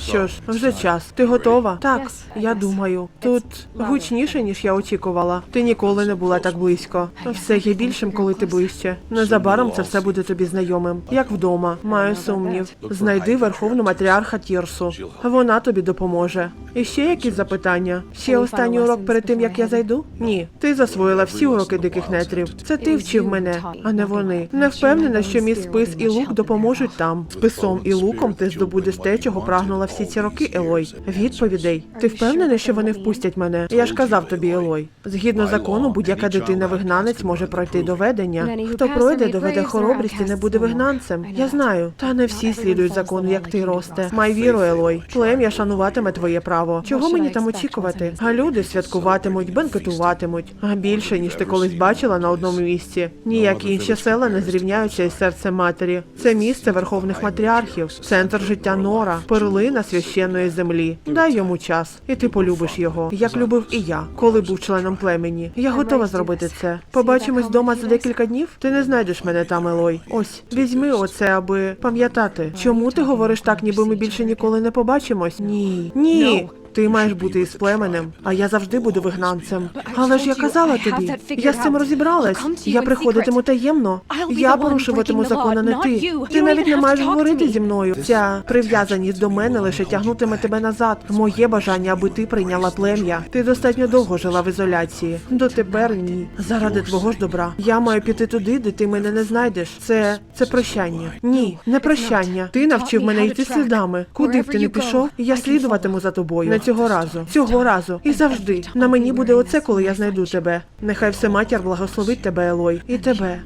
Що ж, вже час. Ти готова? Так, я думаю. Тут гучніше, ніж я очікувала. Ти ніколи не була так близько. Все є більшим, коли ти ближче. Незабаром це все буде тобі знайомим. Як вдома, маю сумнів. Знайди верховну матріарха Тірсу. Вона тобі допоможе. І ще якісь запитання? Ще останній урок перед тим, як я зайду? Ні. Ти засвоїла всі уроки диких нетрів. Це ти вчив мене, а не вони. Не впевнена, що мій спис і лук допоможуть там. Списом і луком ти здобудеш те, чого прагнула всі ці роки, Елой. Відповідей. Ти впевнений, що вони впустять мене? Я ж казав тобі, Елой. Згідно закону, будь-яка дитина-вигнанець може пройти доведення. Хто пройде, доведе хоробрість і не буде вигнанцем. Я знаю. Та не всі слідують закону, як ти росте. Май віру, Елой. Плем'я шануватиме твоє право. Чого мені там очікувати? А люди святкуватимуть, бенкетуватимуть. А більше, ніж ти колись бачила на одному місці. Ніякі інші села не зрівняються із серцем матері. Це місце верховних матріархів, центр життя Нора, перлина священної землі. Дай йому час, і ти полюбиш його, як любив і я, коли був членом племені. Я готова зробити це. Побачимось вдома за декілька днів. Ти не знайдеш мене там, Елой. Ось, візьми оце, аби пам'ятати. Чому ти говориш так, ніби ми більше ніколи не побачимось? Ні. Ні. Ти маєш бути із племенем, а я завжди буду вигнанцем. Але ж я казала тобі, я з цим розібралась. Я приходитиму таємно. Я порушуватиму закон, а не ти. Ти навіть не маєш говорити зі мною. Ця прив'язаність до мене лише тягнутиме тебе назад. Моє бажання, аби ти прийняла плем'я. Ти достатньо довго жила в ізоляції. Дотепер ні. Заради твого ж добра. Я маю піти туди, де ти мене не знайдеш. Це це прощання. Ні, не прощання. Ти навчив мене йти слідами. Куди б ти не пішов, я слідуватиму за тобою. Цього разу. Цього разу. І завжди. На мені буде оце, коли я знайду тебе. Нехай все матір благословить тебе, Елой, і тебе.